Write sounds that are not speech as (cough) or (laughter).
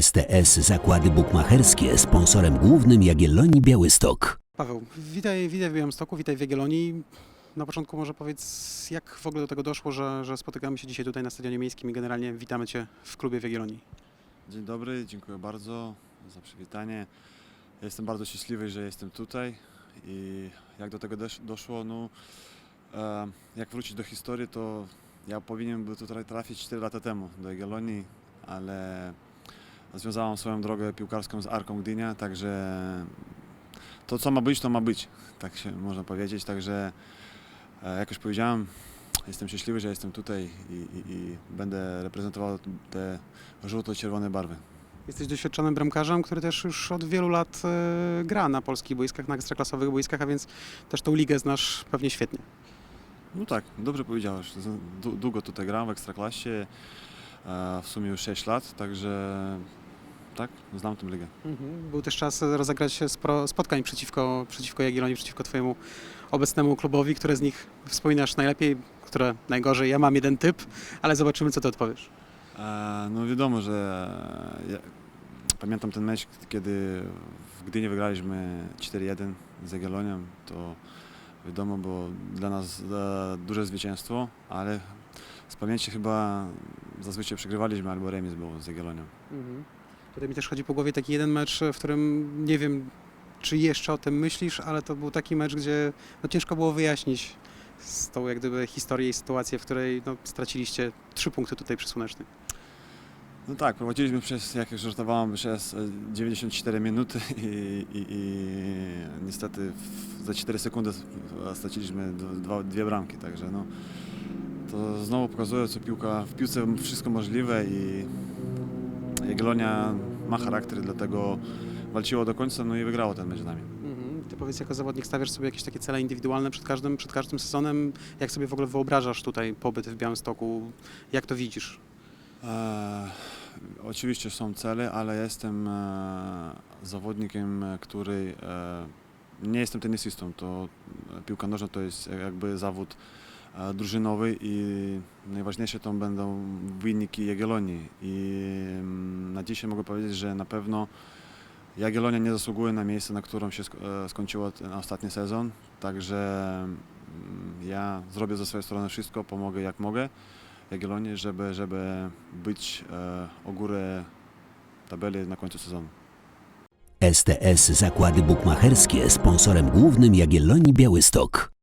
STS Zakłady Bukmacherskie sponsorem głównym Jagiellonii Białystok. Paweł, witaj, witaj w Białymstoku, witaj w Jagiellonii. Na początku może powiedz, jak w ogóle do tego doszło, że, że spotykamy się dzisiaj tutaj na Stadionie Miejskim i generalnie witamy Cię w klubie w Jagiellonii. Dzień dobry, dziękuję bardzo za przywitanie. Jestem bardzo szczęśliwy, że jestem tutaj i jak do tego dosz- doszło, no e, jak wrócić do historii, to ja powinien był tutaj trafić 4 lata temu do Jagiellonii, ale związałem swoją drogę piłkarską z Arką Gdynia, także to co ma być, to ma być, tak się można powiedzieć, także e, jak już powiedziałem, jestem szczęśliwy, że jestem tutaj i, i, i będę reprezentował te żółto-czerwone barwy. Jesteś doświadczonym bramkarzem, który też już od wielu lat e, gra na polskich boiskach, na ekstraklasowych boiskach, a więc też tą ligę znasz pewnie świetnie. No tak, dobrze powiedziałeś. Długo tutaj gram w Ekstraklasie, e, w sumie już 6 lat, także tak, znam tę ligę. Mhm. Był też czas rozegrać sporo spotkań przeciwko, przeciwko Jagiellonii, przeciwko Twojemu obecnemu klubowi. Które z nich wspominasz najlepiej, które najgorzej? Ja mam jeden typ, ale zobaczymy, co Ty odpowiesz. E, No wiadomo, że ja, pamiętam ten mecz, kiedy w Gdyni wygraliśmy 4-1 z Jagiellonią, to wiadomo było dla nas duże zwycięstwo, ale z pamięci chyba zazwyczaj przegrywaliśmy albo remis był z Jagiellonią. Mhm. Tutaj mi też chodzi po głowie taki jeden mecz, w którym nie wiem, czy jeszcze o tym myślisz, ale to był taki mecz, gdzie no, ciężko było wyjaśnić z tą jak gdyby historię i sytuację, w której no, straciliście trzy punkty tutaj przy Słonecznej. No tak, prowadziliśmy przez, jak już żartowałem, przez e, 94 minuty (laughs) i, i, i niestety za 4 sekundy e, straciliśmy dwa, dwie bramki, także no, to znowu pokazuje, co piłka, w piłce wszystko możliwe i Jagiellonia ma charakter, dlatego walczyło do końca, no i wygrało ten mecz z nami. Mhm. Ty powiedz, jako zawodnik stawiasz sobie jakieś takie cele indywidualne przed każdym, przed każdym sezonem. Jak sobie w ogóle wyobrażasz tutaj pobyt w Białymstoku? Jak to widzisz? E, oczywiście są cele, ale jestem e, zawodnikiem, e, który e, nie jestem tenisistą. To e, piłka nożna to jest jakby zawód drużynowy i najważniejsze to będą wyniki Jagiellonii. I mm, na dzisiaj mogę powiedzieć, że na pewno Jagiellonia nie zasługuje na miejsce, na którym się e, skończyło ten ostatni sezon. Także mm, ja zrobię ze swojej strony wszystko, pomogę jak mogę. Jagiellonii, żeby, żeby być e, o górę tabeli na końcu sezonu. STS Zakłady Bukmacherskie sponsorem głównym Jagiellonii Białystok.